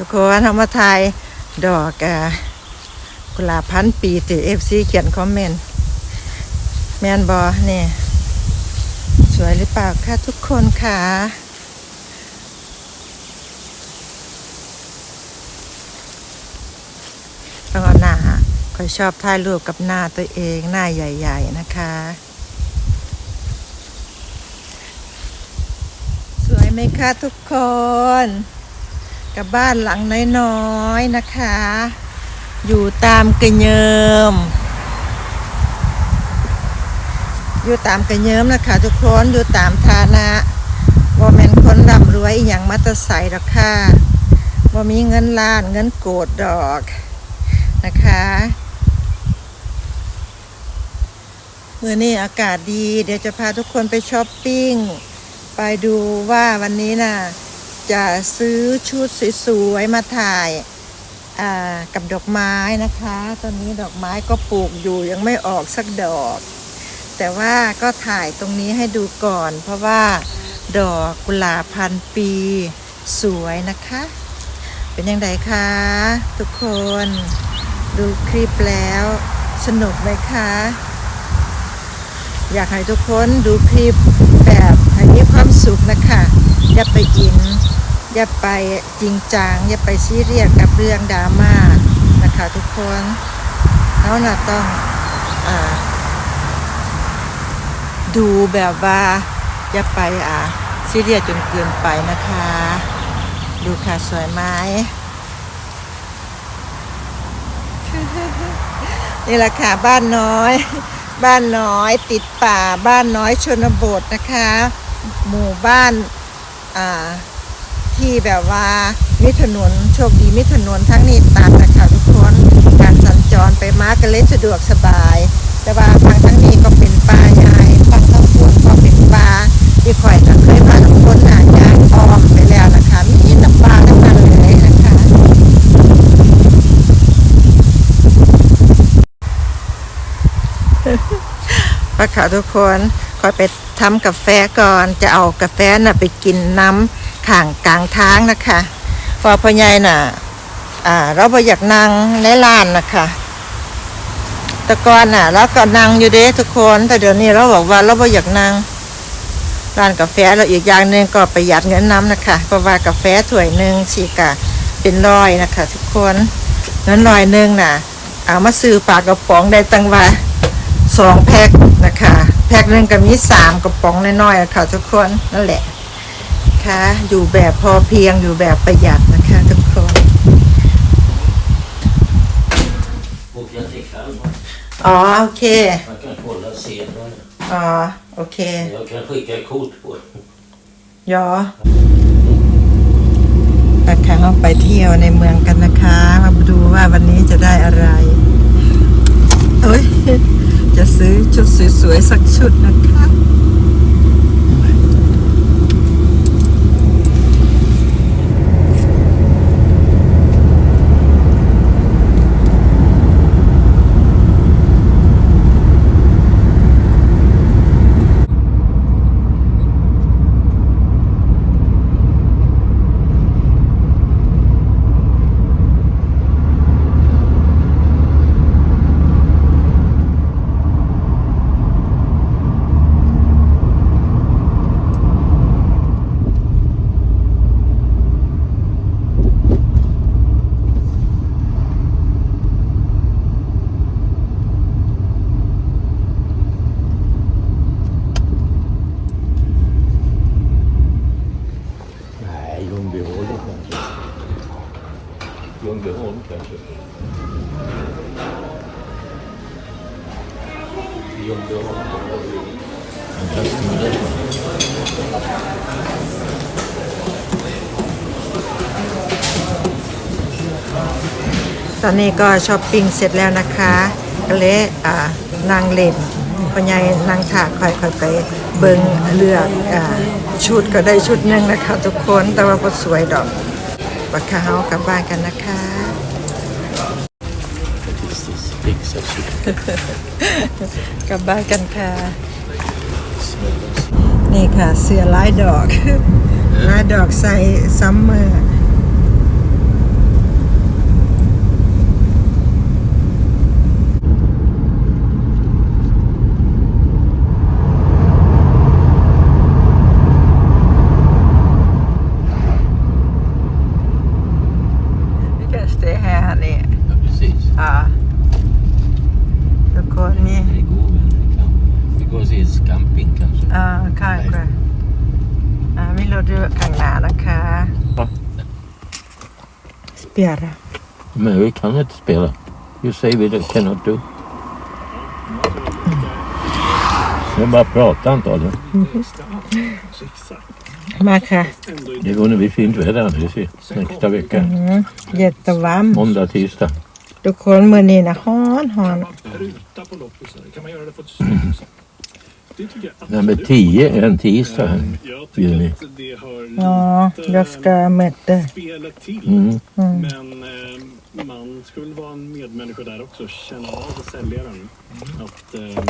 ทุกคนเอามาถ่ายดอกกุหลาบพันปีติเอฟซีเขียนคอมเมนต์แมนบอเนี่ยสวยหรือเปล่าคะทุกคนค่ะต้องเอาหน้าคอยชอบถ่ายรูปกับหน้าตัวเองหน้าใหญ่ ๆ นะคะ สวยไหมคะทุกคน กับบ้านหลังน้อยๆนะคะ อยู่ตามกระเยิม อยู่ตามกระเยิมนะคะ ทุกคนอยู่ตามฐานะว่าแม่นคนร่ำรวยอย่างมัตใส่หรอกค่ะว่ามีเงินล้านเงินโกดดอกนะคะเมื่อนี้อากาศดี เดี๋ยวจะพาทุกคนไปช้อปปิ้ง ไปดูว่าวันนี้น่ะ จะซื้อชุดสวยๆมาถ่ายกับดอกไม้นะคะ ตอนนี้ดอกไม้ก็ปลูกอยู่ยังไม่ออกสักดอก แต่ว่าก็ถ่ายตรงนี้ให้ดูก่อน เพราะว่าดอกกุหลาบพันปีสวยนะคะ เป็นยังไงคะ ทุกคนดูคลิปแล้วสนุกไหมคะ อยากให้ทุกคนดูคลิปแบบให้มีความสุขนะคะ อย่าไปอิน อย่าไปจริงจังอย่าไปซีเรียสกับเรื่องดราม่านะคะทุกคนเขาน่ะต้องอดูแบบว่าอย่าไปอ่าซีเรียสจนเกินไปนะคะ ดูค่ะสวยไหมนี่แหละค่ะบ้านน้อย บ้านน้อยติดป่าบ้านน้อยชนบทนะคะ หมู่บ้านอ่า ที่แบบว่ามิถนนโชคดีมิถนนทั้งนี้ตัดนะคะทุกคนการสัญจรไปมาก็เลยสะดวกสบาย แต่ว่าทางทั้งนี้ก็เป็นป่าใหญ่ฝั่งทั้งพุ่นก็เป็นป่าที่ข่อยจะเคยพาทุกคนหายางอ้อมไปแล้วนะคะมีแต่ป่าทั้งนั้นเลยนะคะป้าขาทุกคนคอยไปทำกาแฟก่อนจะเอากาแฟน่ะไปกินน้ำ ข้างกลางทางนะคะเพอพ่อใหญ่น่ะอ่าเราบ่อยากนั่งในร้านนะคะแต่ก่อนน่ะเราก็นั่งอยู่เด้ทุกคนแต่เดี๋ยวนี้เราบอกว่าเราบ่อยากนั่งร้านกาแฟเราอีกอย่างหนึ่งก็ประหยัดเงินน้ำนะคะเพราะว่ากาแฟถ้วยหนึ่งสีกะเป็นร้อยนะคะ ทุกคนเงินร้อยหนึ่งน่ะเอามาซื้อปากกระป๋องได้ตั้งว่าสองแพ็คนะคะ แพ็คหนึ่งก็มีสามกระป๋องน้อยๆอะค่ะทุกคนนั่นแหละ คะ อยู่แบบพอเพียงอยู่แบบประหยัดนะคะทุกคนอ๋อโอเคอ๋อโอเค Jag kan skicka kort på det. ยอนะคะเราไปเที่ยวในเมืองกันนะคะ มาดูว่าวันนี้จะได้อะไร เอ้ย จะซื้อชุดสวยๆสักชุดนะคะ Ljungbyholm kanske. Ljungbyholm. ตอนนี้ก็ช้อปปิ้งเสร็จแล้วนะคะก็เลยอ่านางเล่นพ่อใหญ่นางถากค่อยไปเบิงเลือกอ่าชุดก็ได้ชุดหนึ่งนะคะ ทุกคนแต่ว่าก็สวยดอก บักคาเฮากลับบ้านกันนะคะ กลับบ้านกันค่ะ นี่ค่ะเสือลายดอกลายดอกใส่ซัมเมอร์ det är här han är. Ja, precis. Ja. Då går ni... Det går Vi går och ser camping kanske. Ja, kanske. Ja, vi låter kan lära kan. Spela. Men vi kan inte spela. You say we cannot do. Det är mm. bara prata antagligen. Alltså. Mm. ค่ะ Det går nog bli fint väder Andres ju. Nästa vecka. เย็ดตะวัน Måndag, tisdag. ทุกคนมื้อนี้นะฮ้อนฮ้อน Ruta på loppisar, kan man göra det på ett snyggt sätt? Det tycker jag Nummer absolut. 10 är en tisdag. här. Jag Juni. tycker att det hör อ๋อ lite jag ska möta spelet till. Mm. Men eh, man skulle vara en medmänniska där också. Känna av säljaren. Att eh,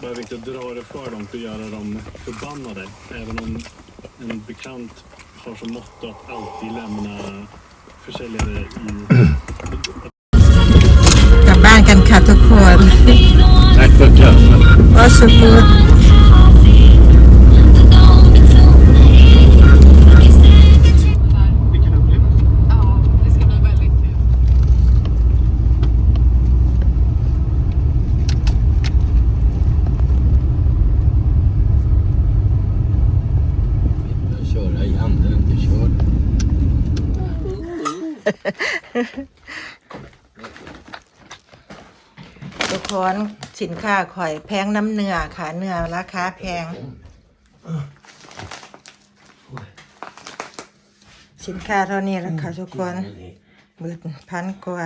behöver inte dra det för långt och göra dem förbannade. Även om en bekant har som motto att alltid lämna försäljare i กลับบ้านกันค่ะทุกคน Tack för kaffet. Varsågod. ทุกคนสินค้าข่อยแพงน้ำเนื้อค่ะเนื้อราคาแพง สินค้าเท่านี้แหละค่ะทุกคนเบิดพันกว่า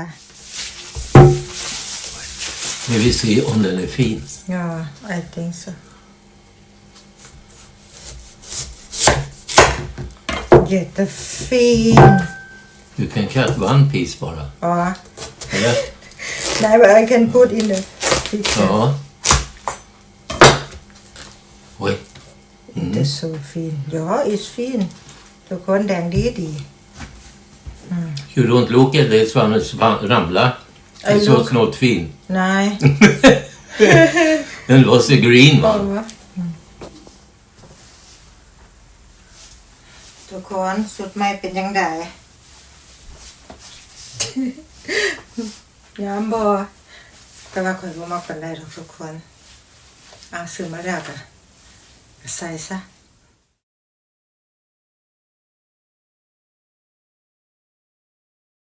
Men vi ser om den är fin. Ja, I think so. Jättefin. Du kan cut one piece bara. Ja. Eller? Nej, but I can put in the picture. Ja. Oj. Det är så fin. Ja, it's fin. ทุกคนแดงดีดี You don't look at this one sva- ramla. I It was look. not fin. นาย Den was a green one. ทุกคนสุดไม่เป็นยังไง ยามบอแต่ว่าข่อยบ่มักปานใดหรอกทุกคนเอาซื้อมาแล้วก็ใส่ซะ